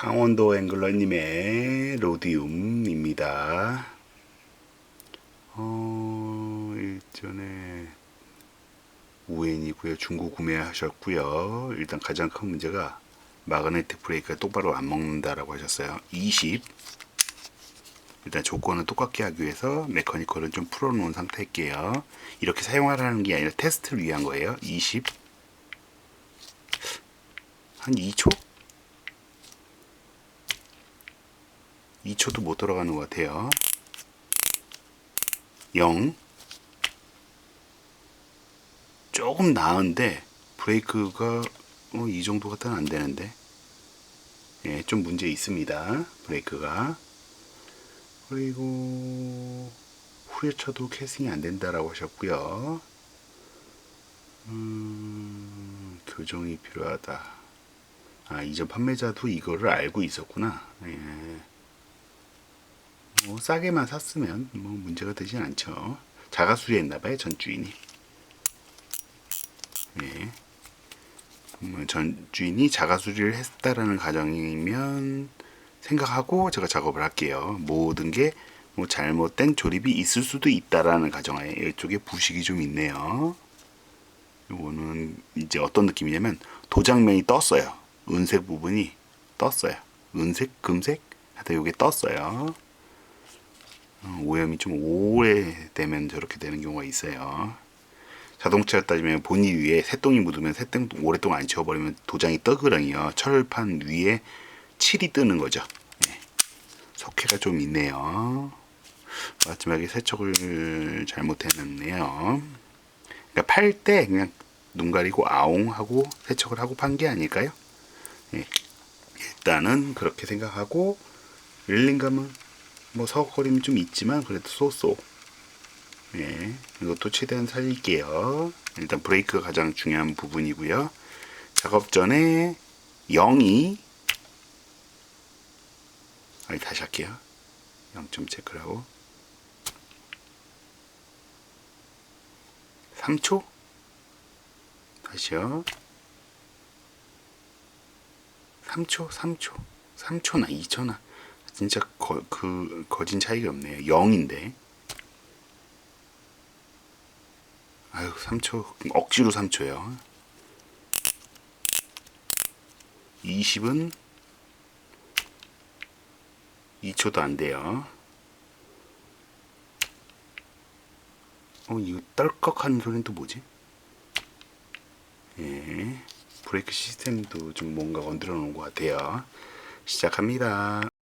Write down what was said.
강원도 앵글러님의 로디움입니다. 어, 일전에 우엔이고요. 중고 구매하셨고요. 일단 가장 큰 문제가 마그네틱 브레이크가 똑바로 안 먹는다라고 하셨어요. 20. 일단 조건은 똑같게 하기 위해서 메커니컬은 좀 풀어놓은 상태일게요. 이렇게 사용하라는 게 아니라 테스트를 위한 거예요. 20. 한 2초? 2초도 못 돌아가는 것 같아요. 0. 조금 나은데 브레이크가 어, 이 정도 갖다는 안 되는데 예, 좀 문제 있습니다. 브레이크가 그리고 후려쳐도 캐스팅이 안 된다라고 하셨고요. 음, 교정이 필요하다. 아, 이전 판매자도 이거를 알고 있었구나. 예. 뭐 싸게만 샀으면 뭐 문제가 되진 않죠. 자가 수리했나봐요 전 주인이. 예. 뭐전 주인이 자가 수리를 했다라는 가정이면 생각하고 제가 작업을 할게요. 모든 게 뭐 잘못된 조립이 있을 수도 있다라는 가정하에 이쪽에 부식이 좀 있네요. 요거는 이제 어떤 느낌이냐면 도장면이 떴어요. 은색 부분이 떴어요. 은색, 금색? 하여튼 요게 떴어요. 어, 오염이 좀 오래되면 저렇게 되는 경우가 있어요. 자동차를 따지면 본이 위에 새똥이 묻으면 새똥 오랫동안 안 치워버리면 도장이 떠그렁이요. 철판 위에 칠이 뜨는 거죠. 네. 석회가 좀 있네요. 마지막에 세척을 잘못해놨네요. 그러니까 팔 때 그냥 눈 가리고 아웅 하고 세척을 하고 판 게 아닐까요? 예. 일단은 그렇게 생각하고 릴링감은 뭐 서거림이 좀 있지만 그래도 쏘쏘 예, 이것도 최대한 살릴게요. 일단 브레이크가 가장 중요한 부분이고요. 작업 전에 0이 아니 다시 할게요. 0점 체크를 하고 3초 다시요. 3초, 3초, 3초나 2초나 진짜 거, 그 거진 차이가 없네요. 0인데. 아유, 3초 억지로 3초요. 20은 2초도 안 돼요. 어, 이거 떨컥 하는 소리는 또 뭐지? 예. 브레이크 시스템도 좀 뭔가 건드려 놓은 것 같아요. 시작합니다.